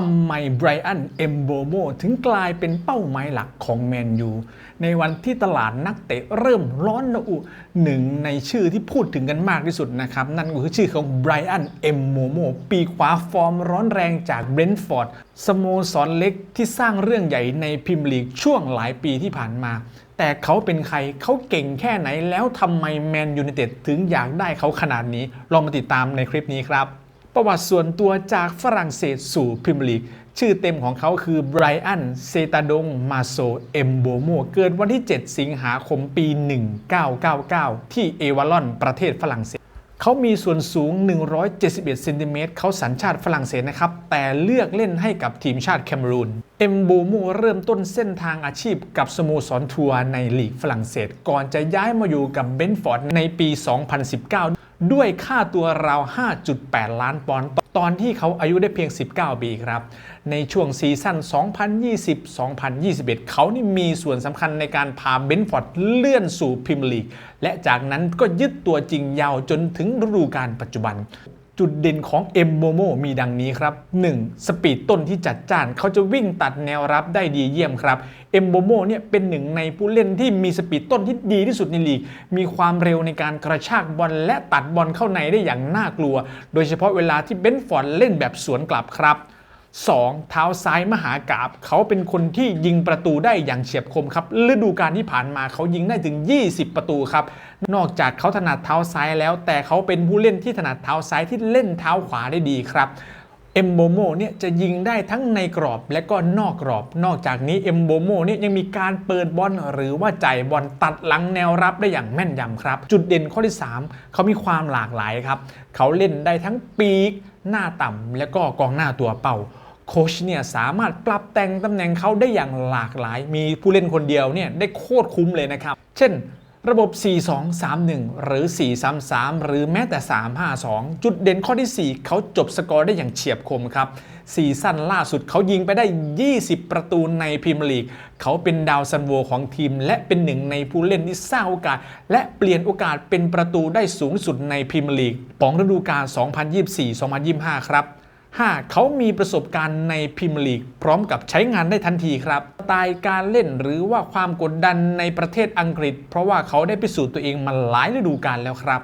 ทำไมไบรอัน เอมโบโมถึงกลายเป็นเป้าหมายหลักของแมนยู ในวันที่ตลาดนักเตะเริ่มร้อนระอุหนึ่งในชื่อที่พูดถึงกันมากที่สุดนะครับ นั่นก็คือชื่อของไบรอัน เอมโมโมปีขวาฟอร์มร้อนแรงจากเบรนท์ฟอร์ดสโมสรเล็กที่สร้างเรื่องใหญ่ในพรีเมียร์ลีกช่วงหลายปีที่ผ่านมา แต่เขาเป็นใครเขาเก่งแค่ไหนแล้วทำไมแมนยูไนเต็ดถึงอยากได้เขาขนาดนี้ลองมาติดตามในคลิปนี้ครับ ประวัติส่วนตัวจากฝรั่งเศสสู่พรีเมียร์ลีก ชื่อเต็มของเขาคือไบรอัน เซตาดง มาโซ เอมโบโม เกิดวันที่ 7 สิงหาคมปี 1999 ที่เอวาลอน ประเทศฝรั่งเศสเขามีส่วนสูง 171เซนติเมตรเขาสัญชาติฝรั่งเศสนะครับ แต่เลือกเล่นให้กับทีมชาติแคเมรูน เอมโบโมเริ่มต้นเส้นทางอาชีพกับสโมสรทัวร์ในลีกฝรั่งเศส ก่อนจะย้ายมาอยู่กับเบนฟอร์ดในปี 2019 ด้วยค่าตัวราว 5.8 ล้านปอนด์ตอนที่เขาอายุได้เพียง 19 ปีครับ ในช่วงซีซั่น 2020-2021 เขานี่มีส่วนสำคัญในการพาเบนฟอร์ดเลื่อนสู่พรีเมียร์ลีก และจากนั้นก็ยึดตัวจริงยาวจนถึงฤดูกาลปัจจุบัน จุดเด่นของเอ็มโมโมมีดังนี้ครับ 1. สปีดต้นที่จัดจ้าน เขาจะวิ่งตัดแนวรับได้ดีเยี่ยมครับเอ็มโมโมเนี่ยเป็นหนึ่งในผู้เล่นที่มีสปีดต้นที่ดีที่สุดในลีก มีความเร็วในการกระชากบอลและตัดบอลเข้าในได้อย่างน่ากลัว โดยเฉพาะเวลาที่เบนฟอร์ดเล่นแบบสวนกลับครับ 2. เท้าซ้ายมหากาบเขาเป็นคนที่ยิงประตูได้อย่างเฉียบคมครับฤดูกาลที่ผ่านมาเขายิงได้ถึง 20 ประตูครับ นอกจากเขาถนัดเท้าซ้ายแล้ว แต่เขาเป็นผู้เล่นที่ถนัดเท้าซ้ายที่เล่นเท้าขวาได้ดีครับเอมโบโมเนี่ยจะยิงได้ทั้งในกรอบและก็นอกกรอบ นอกจากนี้เอมโบโมเนี่ยยังมีการเปิดบอลหรือว่าจ่ายบอลตัดหลังแนวรับได้อย่างแม่นยำครับ จุดเด่นข้อที่ 3 เขามีความหลากหลายครับ เขาเล่นได้ทั้งปีก หน้าต่ำและก็กองหน้าตัวเป่า โคชเนี่ยสามารถปรับแต่งตำแหน่งเขาได้อย่างหลากหลาย มีผู้เล่นคนเดียวเนี่ยได้โคตรคุ้มเลยนะครับ เช่น ระบบ 4-2-3-1 หรือ 4-3-3 หรือแม้แต่ 3-5-2 จุดเด่นข้อที่ 4 เขาจบสกอร์ได้อย่างเฉียบคมครับซีซั่นล่าสุดเขายิงไปได้ 20 ประตูในพรีเมียร์ลีก เขาเป็นดาวซันโวของทีม และเป็นหนึ่งในผู้เล่นที่สร้างโอกาส และเปลี่ยนโอกาสเป็นประตูได้สูงสุดในพรีเมียร์ลีกของฤดูกาล 2024-2025 ครับ 5. เขามีประสบการณ์ในพรีเมียร์ลีกพร้อมกับใช้งานได้ทันทีครับสไตล์การเล่นหรือว่าความกดดันในประเทศอังกฤษ เพราะว่าเขาได้พิสูจน์ตัวเองมาหลายฤดูกาลแล้วครับ